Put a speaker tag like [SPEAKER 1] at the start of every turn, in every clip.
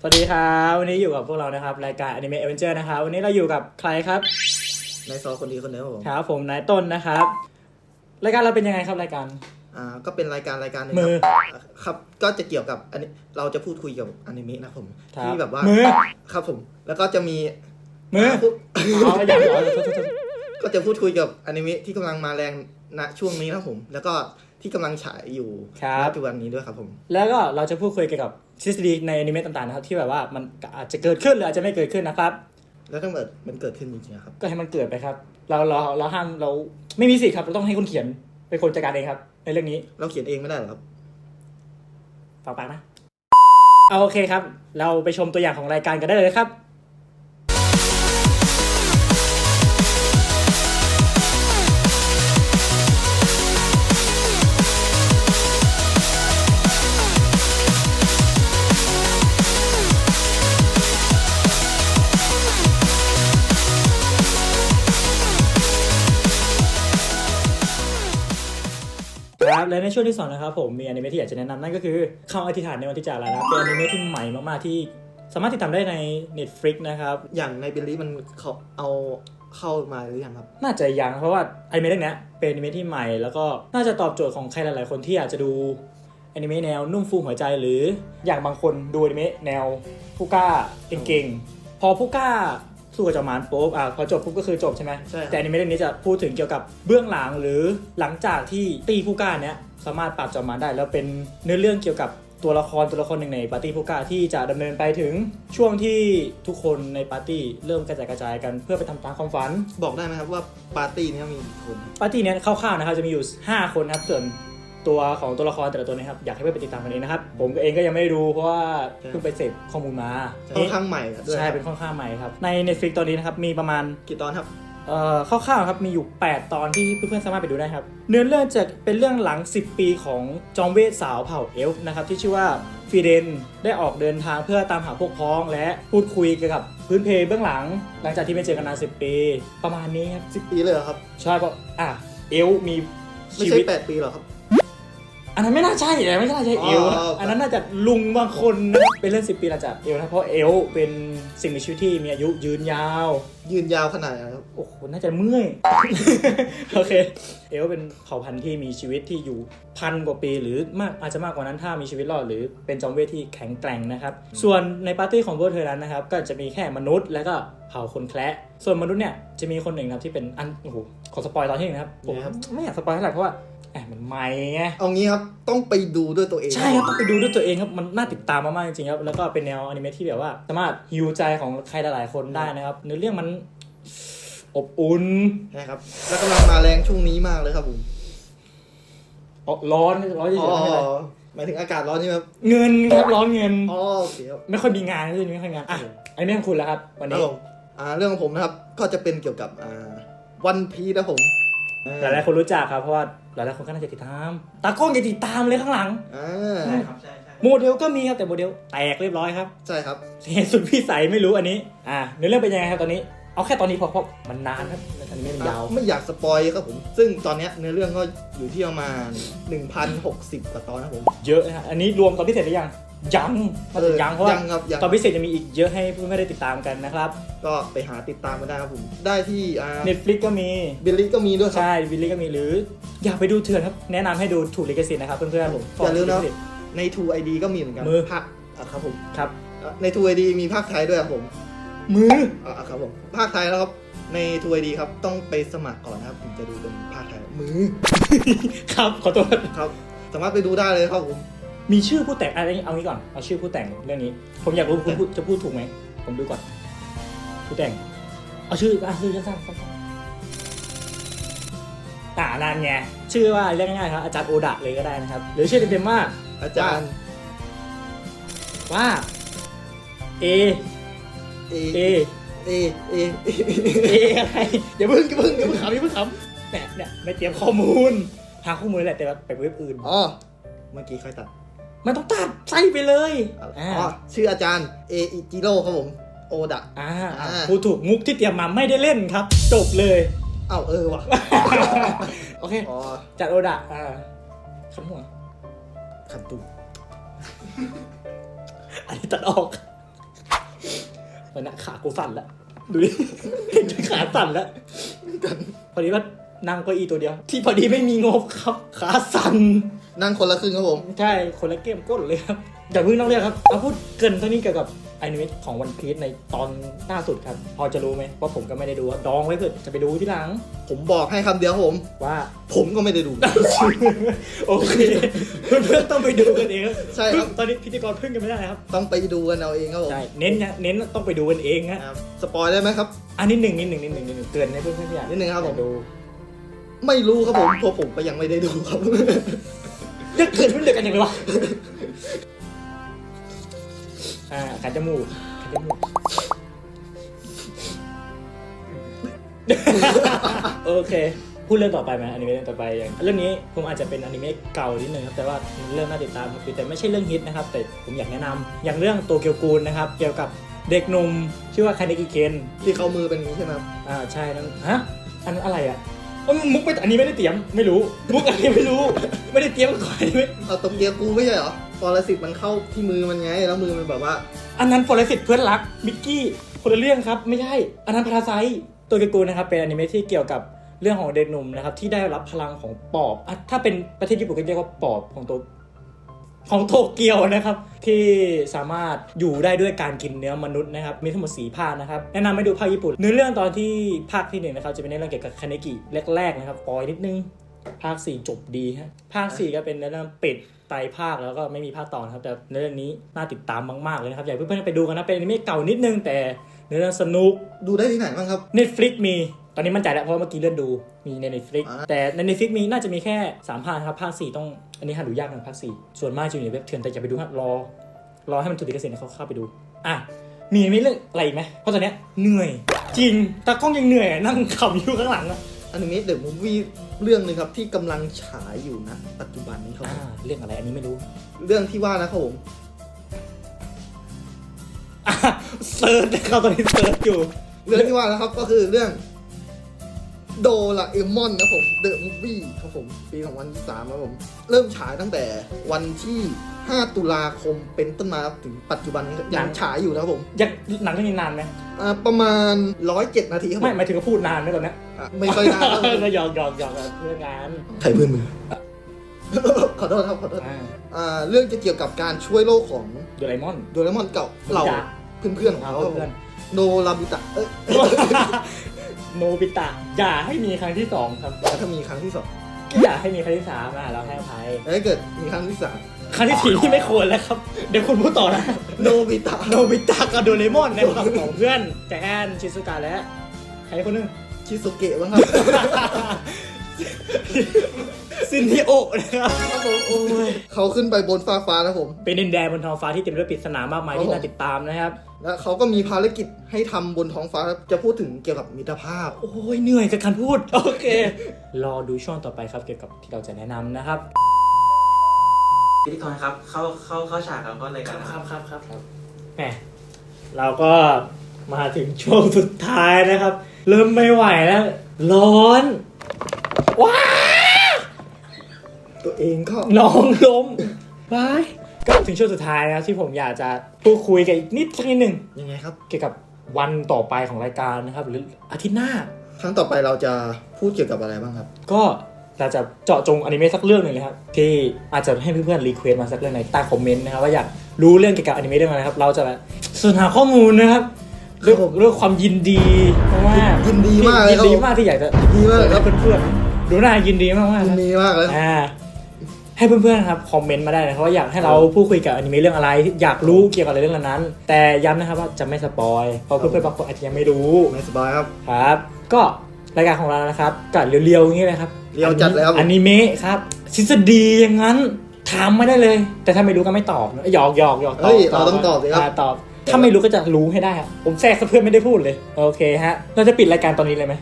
[SPEAKER 1] สวัสดีครับวันนี้อยู่กับพวกเรานะครับ รายการ Anime Adventure นะครับวันนี้เราอยู่กับใครครับ
[SPEAKER 2] ในซอคนดีคนเดิมครับผม
[SPEAKER 1] ครับผมนายต้นนะครับ รายการเราเป็นยังไงครับรายการ
[SPEAKER 2] อ่าก็เป็นรายการรายการหนึง
[SPEAKER 1] มือ
[SPEAKER 2] ครับครับก็จะเกี่ยวกับอันนี้เราจะพูดคุยเกี่ยวกับอนิเมะนะครับผม
[SPEAKER 1] ครับ
[SPEAKER 2] ที่แบบว่า
[SPEAKER 1] มือ
[SPEAKER 2] ครับผม แล้วก็จะมี
[SPEAKER 1] มือ
[SPEAKER 2] พูด
[SPEAKER 1] อ๋ออย่างอ๋อโทษโทษโทษ
[SPEAKER 2] ก็จะพูดคุยเกี่ยวกับอนิเมะที่กำลังมาแรงณช่วงนี้นะครับผม แล้วก็ที่กำลังฉายอยู่
[SPEAKER 1] ครับ
[SPEAKER 2] ณปัจจุบันนี้ด้วยครับผม
[SPEAKER 1] แล้วก็เราจะพูดคุยเกี่ยวกับ ทฤษฎีในอนิเมะต่างๆนะครับที่แบบว่ามันอาจจะเกิดขึ้นหรืออาจจะไม่เกิดขึ้นนะครับ
[SPEAKER 2] แล้วถ้าเกิดมันเกิดขึ้นจริงๆอะครับ
[SPEAKER 1] ก็ให้มันเกิดไปครับ เราเราเราห้ามเราไม่มีสิทธิ์ครับ เราต้องให้คนเขียนเป็นคนจัดการเองครับ ในเรื่องนี้
[SPEAKER 2] เราเขียนเองไม่ได้เหรอครับ
[SPEAKER 1] ฝากปากนะเอาโอเคครับ เราไปชมตัวอย่างของรายการกันได้เลยครับ ครับ และในช่วงที่สองนะครับผมมีอนิเมะที่อยากจะแนะนำนั่นก็คือคำอธิษฐานในวันที่จากลานะเป็นอนิเมะที่ใหม่มากๆที่ สามารถติดตามได้ใน Netflix นะครับ
[SPEAKER 2] อย่างในเบลลี่มันเขาเอาเข้ามาหรือยังครับ
[SPEAKER 1] น่าจะยังเพราะว่าอนิเมะเรื่องเนี้ยเป็นอนิเมะที่ใหม่แล้วก็น่าจะตอบโจทย์ของใครหลายๆคนที่อยากจะดูอนิเมะแนวนุ่มฟูหัวใจหรืออย่างบางคนดูอนิเมะแนวผู้กล้าเก่งๆพอผู้กล้า สู้กับจอมมารปุ๊บอะพอจบปุ๊บก็คือจบใช่ไหม
[SPEAKER 2] ใช่ครับ
[SPEAKER 1] แต่อนิเมะเรื่องนี้จะพูดถึงเกี่ยวกับเบื้องหลังหรือหลังจากที่ตีผู้กล้าเนี้ยสามารถปราบจอมมารได้ แล้วเป็นเนื้อเรื่องเกี่ยวกับตัวละครตัวละครหนึ่งในปาร์ตี้ผู้กล้าที่จะดำเนินไปถึงช่วงที่ทุกคนในปาร์ตี้เริ่มกระจายกระจายกันเพื่อไปทำตามความฝัน
[SPEAKER 2] บอกได้ไหมครับว่าปาร์ตี้เนี้มีกี่คนครับ
[SPEAKER 1] ปาร์ตี้เนี้ยคร่าวๆนะครับจะมีอยู่ 5 คนครับส่วน ตัวของตัวละครแต่ละตัวนะครับ อยากให้ไปติดตามกันเองนะครับ ผมเองก็ยังไม่ได้ดูเพราะว่าเพิ่งไปเสพข้อมูลมา
[SPEAKER 2] ค่อนข้างใหม่ด้วย
[SPEAKER 1] ใช่เป็นค่อนข้างใหม่ครับ ใน Netflix ตอนนี้นะครับมีประมาณ
[SPEAKER 2] กี่ตอนครับ
[SPEAKER 1] เอ่อคร่าวๆครับมีอยู่ 8 ตอนที่เพื่อนๆสามารถไปดูได้ครับ เนื้อเรื่องจะเป็นเรื่องหลัง 10 ปีของจอมเวทสาวเผ่าเอลฟ์นะครับที่ชื่อว่าฟีเดนได้ออกเดินทางเพื่อตามหาพวกพ้อง และพูดคุยเกี่ยวกับพื้นเพเบื้องหลัง หลังจากที่ไม่เจอกันนาน 10 ปี ประมาณนี้ครับ
[SPEAKER 2] สิบปีเลยเหรอครับ
[SPEAKER 1] ใช่เพราะอะเอลฟ์มี
[SPEAKER 2] ไม่
[SPEAKER 1] ชี
[SPEAKER 2] ใช่
[SPEAKER 1] วิต
[SPEAKER 2] แปดปีเหรอครับ
[SPEAKER 1] อันนั้นไม่น่าใช่นะไม่น่าใช่เอล
[SPEAKER 2] อ๋ออั
[SPEAKER 1] อันนั้นน่าจะลุงบางคนนะเป็นเรื่องสิปีหลังจากเอลนะเพราะเอลเป็นสิ่งมีชีวิตที่มีอายุยืนยาว
[SPEAKER 2] ยืนยาวขนาดไหนครับ
[SPEAKER 1] โอ้โห น่าจะเมื่อย โอเค เอลเป็นเผ่าพันธุ์ที่มีชีวิตที่อยู่พันกว่าปีหรือมากอาจจะมากกว่านั้นถ้ามีชีวิตรอดหรือเป็นจอมเวทที่แข็งแกร่งนะครับ ส่วนในปาร์ตี้ของพวกเธอนั้นนะครับ ก็จะมีแค่มนุษย์และก็เผ่าคนแคระส่วนมนุษย์เนี่ยจะมีคนหนึ่งนะครับที่เป็นอันโอ้โหขอสปอยตอนที่หนึ่งนะครับผม
[SPEAKER 2] ครับ
[SPEAKER 1] ไม่อยากสปอยเท่าไหร่เพราะว่าแอบ มันใหม่ไง
[SPEAKER 2] เอางี้ครับ ต้องไปดูด้วยตัวเอง
[SPEAKER 1] ใช่ครับต้องไปดูด้วยตัวเองครับมันน่าติดตามมากๆจริงๆครับแล้วก็เป็นแนวอนิเมะที่แบบว่า สามารถฮิวใจของใครหลายๆคนได้นะครับเนื้อเรื่องมันอบอุ่น
[SPEAKER 2] ใช่ครับ แล้วกำลังมาแรงช่วงนี้มากเลยครับผม
[SPEAKER 1] อ๋อร้อนร้อนเฉย
[SPEAKER 2] อ๋อ
[SPEAKER 1] ๆไม่เป็นไร
[SPEAKER 2] หมายถึงอากาศร้อนใช่ไหมครับ
[SPEAKER 1] เงินครับร้อนเงิน
[SPEAKER 2] อ๋อโอเคครับ
[SPEAKER 1] ไม่ค่อยมีงานเลยไม่ค่อยมีงานอะอันนี้ของคุณแล้วครับ วัน
[SPEAKER 2] ครับ
[SPEAKER 1] นี้
[SPEAKER 2] ผมอ่าเรื่องของผมนะครับก็จะเป็นเกี่ยวกับอ่าวันพีนะผม
[SPEAKER 1] หลายๆคนรู้จักครับเพราะว่าหลายๆคนก็น่าจะติดตาม ตากล้องจะติดตามเลยข้างหลัง
[SPEAKER 2] อ่า
[SPEAKER 3] ใช่ครับใช่ใช่
[SPEAKER 1] โมเดลก็มีครับแต่โมเดลแตกเรียบร้อยครับ
[SPEAKER 2] ใช่ครับ
[SPEAKER 1] เหตุสุดพี่ใสยไม่รู้อันนี้ อ่าเนื้อเรื่องเป็นยังไงครับตอนนี้ เอาแค่ตอนนี้พอเพราะมันนานครับอันนี้ไม่มันยาว
[SPEAKER 2] ไม่อยากสปอยครับผม ซึ่งตอนเนี้ยเนื้อเรื่องก็อยู่ที่ประมาณ1,060กว่าตอนนะครับผม
[SPEAKER 1] เยอะนะฮะอันนี้รวมตอนพิเศษหรือยัง ยังน่าจะยังเพราะว่า
[SPEAKER 2] ยังครับยัง
[SPEAKER 1] ตอนพิเศษจะมีอีกเยอะให้เพื่อนๆได้ติดตามกันนะครับ
[SPEAKER 2] ก็ไปหาติดตามมาได้ครับผมได้ที่อ่า
[SPEAKER 1] Netflix ก็มี
[SPEAKER 2] บิลลี่ก็มีด้วยครับ
[SPEAKER 1] ใช่วิลลี่ก็มีหรืออยากไปดูเถื่อนครับ แนะนำให้ดูถูกลิขสิทธิ์นะครับเพื่อนๆผม
[SPEAKER 2] อย่าลืมนะ
[SPEAKER 1] ถูกกสิทธิ์
[SPEAKER 2] ใน True ID ก็มีเหมือนกัน
[SPEAKER 1] มือ
[SPEAKER 2] ภาคอะครับผม
[SPEAKER 1] ครับ
[SPEAKER 2] อะใน True ID มีภาคไทยด้วยครับผม
[SPEAKER 1] มือ
[SPEAKER 2] อะครับผมภาคไทยแล้วครับใน True ID ครับต้องไปสมัครก่อนนะครับถึงจะดูเป็นภาคไทยมือ
[SPEAKER 1] ครับขอโทษ
[SPEAKER 2] ครับสามารถไปดูได้เลยครับผม
[SPEAKER 1] มีชื่อผู้แต่งอะไรเอางี้ก่อนเอาชื่อผู้แต่งเรื่องนี้ ผมอยากรู้คุณพูดจะพูดถูกไหมผมดูก่อน ผู้แต่ง เอาชื่ออะชื่อสั้นๆสั้นๆอ่านานไงชื่อว่าเรียกง่ายๆครับอาจารย์โอดะเลยก็ได้นะครับ หรือชื่อเต็มๆว่า
[SPEAKER 2] อาจารย์
[SPEAKER 1] ว่า A
[SPEAKER 2] เอ
[SPEAKER 1] A
[SPEAKER 2] เอเอ
[SPEAKER 1] เออะไรอย่าเพิ่งอย่าเพิ่งอย่าเพิ่งขำอย่าเพิ่งขำเนี่ยเนี่ยไม่เตรียมข้อมูลหาข้อมูลแหละแต่ว่าไปเว็บอื่น
[SPEAKER 2] อ๋อเมื่อกี้ใครตัด
[SPEAKER 1] มันต้องตัดใส่ไปเลย
[SPEAKER 2] อ๋
[SPEAKER 1] อ่า
[SPEAKER 2] อชื่ออาจารย์เออิจิโร่ครับผมโอดะ
[SPEAKER 1] อ่า
[SPEAKER 2] อ่า
[SPEAKER 1] ผู้ถูกมุกที่เตรียมมาไม่ได้เล่นครับ จบเลย
[SPEAKER 2] เอ้าเออว่ะ
[SPEAKER 1] โอเค
[SPEAKER 2] อ๋อ
[SPEAKER 1] จัดโอดะอ่าคำหัว
[SPEAKER 2] ขันตุ
[SPEAKER 1] อันนี้ตัดออกตอนนี้ขากูสั่นแล้วดูดิเห็นจนขาสั่นแล้วพอดีว่านั่งเก็อีตัวเดียว ที่พอดีไม่มีงบครับ ขาสั่น
[SPEAKER 2] นั่งคนละครึ่งครับผม
[SPEAKER 1] ใช่ คนละเกมก้นเลยครับอย่าเพิ่งต้องเรียกครับเอาพูดเกรินเท่านี้เกี่ยวกับอนิเมะของวันพีชในตอนล่าสุดครับ พอจะรู้ไหมว่าผมก็ไม่ได้ดูครับดองไว้เพื่อจะไปดูที่หลัง
[SPEAKER 2] ผมบอกให้คำเดียวครับผม
[SPEAKER 1] ว่า
[SPEAKER 2] ผมก็ไม่ได้ดู
[SPEAKER 1] โอเคเพื่อนๆต้องไปดูกันเองครับ
[SPEAKER 2] ใช่ครับ
[SPEAKER 1] ตอนนี้พิธีกรพึ่งกันไม่ได้ครับ
[SPEAKER 2] ต้องไปดูกันเอาเองครับผม
[SPEAKER 1] ใช่เน้นนะเน้นต้องไปดูกันเองฮะ
[SPEAKER 2] ครับสปอยได้ไหมครับ
[SPEAKER 1] อันนี้หนึ่งนิดหนึ่งนิดหนึ่งนิดหนึ่งเกินให้เพื่อนๆที่อยาก
[SPEAKER 2] นิดหนึ่งครับผม
[SPEAKER 1] อยากดู
[SPEAKER 2] ไม่รู้ครับผมเพราะผมก็ยังไม่ได้ดูครับ
[SPEAKER 1] จะเกินมันเดือดกันอย่างไรวะอ่าขันจมูกขันจมูกโอเค พูดเรื่องต่อไปไหมอนิเมะเรื่องต่อไปอย่างเรื่องนี้ผมอาจจะเป็นอนิเมะเก่านิดนึงครับแต่ว่าเรื่องน่าติดตามคือแต่ไม่ใช่เรื่องฮิตนะครับ แต่ผมอยากแนะนำอย่างเรื่องโตเกียวกูลนะครับ เกี่ยวกับเด็กหนุ่มชื่อว่าคาเนกิเคน
[SPEAKER 2] ที่เขามือเป็นอย่างนี้ใช่ไหมครับ
[SPEAKER 1] อ่าใช่นั่นฮะอันนั้นอะไรอะ เอ้ยมุกไม่อันนี้ไม่ได้เตรียมไม่รู้ มุกอันนี้ไม่รู้ ไม่ได้เตรียมก่อนไม่
[SPEAKER 2] เอาตกเกียร์กูไม่ใช่เหรอปรสิตมันเข้าที่มือมันไง แล้วมือมันแบบว่า
[SPEAKER 1] อันนั้นฟอเรสิตเพื่อนรักมิกกี้คนละเรื่องครับไม่ใช่ อันนั้นพาราไซตัวเกกูนะครับเป็นอนิเมะที่เกี่ยวกับเรื่องของเด็กหนุ่มนะครับที่ได้รับพลังของปอบอะถ้าเป็นประเทศญี่ปุ่นก็เรียกว่าปอบของตัว ของโตเกียวนะครับ ที่สามารถอยู่ได้ด้วยการกินเนื้อมนุษย์นะครับ มีทั้งหมดสีภาคนะครับ แนะนำให้ดูภาคญี่ปุ่นเนื้อเรื่องตอนที่ภาคที่หนึ่งนะครับ จะเป็นเรื่องเกี่ยวกับคาเนกิแรกๆนะครับปอยนิดนึง ภาค 4 จบดีฮะภาค 4 ก็เป็นเรื่องปิดไตรภาคแล้วก็ไม่มีภาคต่อนะครับ แต่เรื่องนี้น่าติดตามมากๆเลยนะครับอยากให้เพื่อนๆไปดูกันนะเป็นอนิเมะเก่านิดนึงแต่เนื้อเรื่องสนุก
[SPEAKER 2] ดูได้ที่ไหนบ้างครับ
[SPEAKER 1] Netflix มี ตอนนี้มั่นใจแล้วเพราะว่าเมื่อกี้เลื่อนดูมีใน Netflix
[SPEAKER 2] อ่า
[SPEAKER 1] แต่ใน Netflix มีน่าจะมีแค่3ภาคครับภาค4ต้องอันนี้หาดูยากหน่อยภาค4ส่วนมากจะอยู่ในเว็บเถื่อนแต่อย่าไปดูฮะรอ รอให้มันถูกลิขสิทธิ์ให้เขาเข้าไปดู อะ มีไม่เรื่องอะไรอีกไหมเพราะตอนเนี้ยเหนื่อย จริงตากล้องยังเหนื่อยนั่งขำอยู่ข้างหลังอะ
[SPEAKER 2] อนิเมะเดอะมูฟวี่เรื่องหนึ่งครับที่กำลังฉายอยู่นะ ปัจจุบันนี้ครับ
[SPEAKER 1] อ่า
[SPEAKER 2] ผม
[SPEAKER 1] เรื่องอะไรอันนี้ไม่รู้
[SPEAKER 2] เรื่องที่ว่านะครับผม
[SPEAKER 1] อะเซิร์ชนะครับตอนนี้เซิร์ชอยู่
[SPEAKER 2] เรื่องที่ว่านะครับก็คือเรื่อง โดราเอมอนนะครับผมเดอะมูฟวี่ครับผม ปี2023ครับผม เริ่มฉายตั้งแต่วันที่ 5 ตุลาคมเป็นต้นมาครับถึงปัจจุบันนี้ยังฉายอยู่นะครับผม
[SPEAKER 1] ยังหนังเรื่องนี้นานไหม
[SPEAKER 2] อ่าประมาณ 107 นาทีครับผ
[SPEAKER 1] ไม่
[SPEAKER 2] ม
[SPEAKER 1] หมายถึงก็พูดนานไหมตอนเนี้ย
[SPEAKER 2] อะไม่ค่อยนานครับผม
[SPEAKER 1] ก็ยอกยอกยอกเรื่องงาน
[SPEAKER 2] ใครเพื่อนมึง ขอโทษครับขอโทษ
[SPEAKER 1] อ่า
[SPEAKER 2] อ่าเรื่องจะเกี่ยวกับการช่วยโลกของ
[SPEAKER 1] โดเรมอน
[SPEAKER 2] โดเรมอนเก่าเรา
[SPEAKER 1] จ้ะ
[SPEAKER 2] เพื่อนๆของ
[SPEAKER 1] เอา
[SPEAKER 2] เขาครับผ
[SPEAKER 1] เพื่อน
[SPEAKER 2] มโนราบิตะเอ้ย
[SPEAKER 1] โนบิตะอย่าให้มีครั้งที่สองครับ
[SPEAKER 2] แล้วถ้ามีครั้งที่สอง
[SPEAKER 1] อย่าให้มีครั้งที่สามอะเราให้อภัย
[SPEAKER 2] แล้วถ้าเกิดมีครั้งที่สาม
[SPEAKER 1] ครั้งที่สี่ที่ไม่ควรแล้วครับ เดี๋ยวคุณพูดต่อนะ
[SPEAKER 2] โนบิตะ
[SPEAKER 1] โนบิตะกับโดเรมอนในความของเพื่อนแจแอนชิซุกะและใครคนหนึง
[SPEAKER 2] ชิโซเกะบ้างครับ
[SPEAKER 1] ซินฮิโอะนะครับ
[SPEAKER 2] ครับผมโอ้ยเขาขึ้นไปบนฟ้าฟ้าแล้วผม
[SPEAKER 1] เป็นดินแดนบนท้องฟ้าที่เต็มไปด้วยปริศนามากมายที่
[SPEAKER 2] ครับผม
[SPEAKER 1] น่าติดตามนะครับ
[SPEAKER 2] แล้วเขาก็มีภารกิจให้ทำบนท้องฟ้าครับจะพูดถึงเกี่ยวกับมิตรภาพ
[SPEAKER 1] โอ้ยเหนื่อยกับการพูด โอเค รอดูช่วงต่อไปครับเกี่ยวกับที่เราจะแนะนำนะครับ
[SPEAKER 3] พิธีกรครับ เข้าเข้าเข้าฉากแล้วก็ราย
[SPEAKER 1] ค
[SPEAKER 3] การ
[SPEAKER 1] รับ
[SPEAKER 3] นะ
[SPEAKER 1] ค
[SPEAKER 3] ค
[SPEAKER 1] รั
[SPEAKER 3] รั
[SPEAKER 1] บบครับครับครับแหมเราก็มาถึงช่วงสุดท้ายนะครับ เริ่มไม่ไหวแล้ว ร้อน ว้า
[SPEAKER 2] ตัวเองก็
[SPEAKER 1] น้องล้มว้ายก็ถึงช่วงสุดท้ายนะครับที่ผมอยากจะพูดคุยกันอีกนิดสักนิดหนึ่ง
[SPEAKER 2] ยังไงครับ
[SPEAKER 1] เกี่ยวกับวันต่อไปของรายการนะครับ หรืออาทิตย์หน้า
[SPEAKER 2] ครั้งต่อไปเราจะพูดเกี่ยวกับอะไรบ้างครับ
[SPEAKER 1] ก็เราจะเจาะจงอนิเมะสักเรื่องหนึ่งเลยครับที่อาจจะให้เพื่อนๆรีเควสต์มาสักเรื่องในใต้คอมเมนต์นะครับว่าอยากรู้เรื่องเกี่ยวกับอนิเมะเรื่องอะไรครับ เราจะแบบสรรหาข้อมูลนะครับเรื่อง
[SPEAKER 2] ครับผม
[SPEAKER 1] เรื่องความยินดีมากๆ
[SPEAKER 2] ยินดีมากเลย
[SPEAKER 1] ยิน
[SPEAKER 2] ครับ
[SPEAKER 1] ดี
[SPEAKER 2] ผม
[SPEAKER 1] มากที่อยากจะ
[SPEAKER 2] ยินดีมากเลยครับ
[SPEAKER 1] เพื่อนๆ ดูหน้ายินดีมากๆ
[SPEAKER 2] ยิ
[SPEAKER 1] นะ
[SPEAKER 2] นดีมากเลย
[SPEAKER 1] อ่าให้เพื่อนๆครับคอมเมนต์มาได้นะครับว่าอยากให้เราพูดคุยกับอนิเมะเรื่องอะไร อยากรู้เกี่ยวกับอะไรเรื่องนั้น แต่ย้ำนะครับว่าจะไม่สปอยเพราะเพื่อนๆบางคนอาจจะยังไม่รู้
[SPEAKER 2] ไม่สบายครับ
[SPEAKER 1] ครับ ก็รายการของเรานะครับก็เรียวๆอย่างนี้เลยครับ
[SPEAKER 2] เรียวจัดเลยครับ
[SPEAKER 1] อนิเมะครับทฤษฎีอย่างนั้นถามไม่ได้เลย แต่ถ้าไม่รู้ก็ไม่ตอบนะหยอกหยอกหยอกตอบ
[SPEAKER 2] เฮ้ยเราต้องตอบสิครับา
[SPEAKER 1] ตอบ ถ้าไม่รู้ก็จะรู้ให้ได้ครับผมแทรกซะเพื่อนไม่ได้พูดเลย โอเคฮะเราจะปิดรายการตอนนี้เลยไหม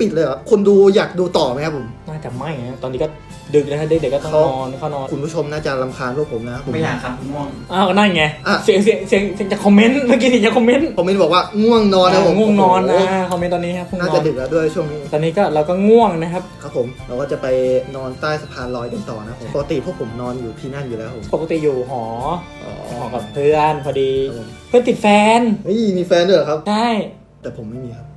[SPEAKER 2] ปปิดเลยเหรอคนดูอยากดูต่อไหมครับผม
[SPEAKER 1] น่าจะไม่นะตอนนี้ก็ดึกแล้วนะเด็กๆก็ต้อง
[SPEAKER 2] เขา
[SPEAKER 1] นอนเข้านอน
[SPEAKER 2] คุณผู้ชมน่าจะรำคาญพวกผมนะครับผม
[SPEAKER 3] ไม่อยากครับง่วง
[SPEAKER 1] อ้าวนั่นไง
[SPEAKER 2] อะ
[SPEAKER 1] เสียงเสียงเสียงเสียงจากคอมเมนต์เมื่อกี้เสียงจากคอมเมนต์
[SPEAKER 2] ผมไม่บอกว่าง่วงนอนนะผม
[SPEAKER 1] ง่วงนอน
[SPEAKER 2] โโห
[SPEAKER 1] นะคอมเมนต์ตอนนี้ครับง่วง
[SPEAKER 2] น่าน
[SPEAKER 1] อ
[SPEAKER 2] จะ
[SPEAKER 1] น
[SPEAKER 2] ดึกแล้วด้วยช่วงนี้
[SPEAKER 1] ตอนนี้ก็เราก็ง่วงนะครับ
[SPEAKER 2] ครับผมเราก็จะไปนอนใต้สะพานลอยกันต่อนะครับผมปกติพวกผมนอนอยู่ที่นั่นอยู่แล้วครับผม
[SPEAKER 1] ปกติอยู่หอ
[SPEAKER 2] อ๋อ
[SPEAKER 1] หอกับเพื่อนพอดี
[SPEAKER 2] ครับผม
[SPEAKER 1] เพื่อนติดแฟน
[SPEAKER 2] เฮ้ยมีแฟนด้วยเหรอครับ
[SPEAKER 1] ใช่
[SPEAKER 2] แต่ผมไม่มีครับ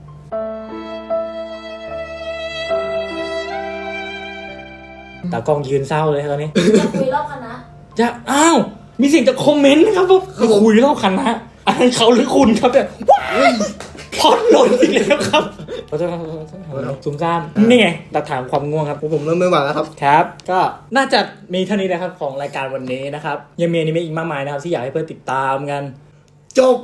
[SPEAKER 1] ตากล้องยืนเศร้าเลยตอนนี้
[SPEAKER 4] จะคุยรอบคณะ
[SPEAKER 1] จะอ้าวมีเสิ่งจากคอมเมนต์นะครับว่า
[SPEAKER 2] ครับผม
[SPEAKER 1] คุยเล่าคันนะอันนั้นเขาหรือคุณครับเนี่ยว้ายพอดหล่นอีกแล้วครับขอโทษครับขอโทษครับซุ่มซ่ามนี่ไงหลักฐานความง่วงครับ
[SPEAKER 2] ผมผมเริ่มไม่ไหวแล้วครับ
[SPEAKER 1] ครับ ก็น่าจะมีเท่านี้นะครับของรายการวันนี้นะครับยังมีอนิเมะอีกมากมายนะครับที่อยากให้เพื่อนติดตามกัน
[SPEAKER 2] จบ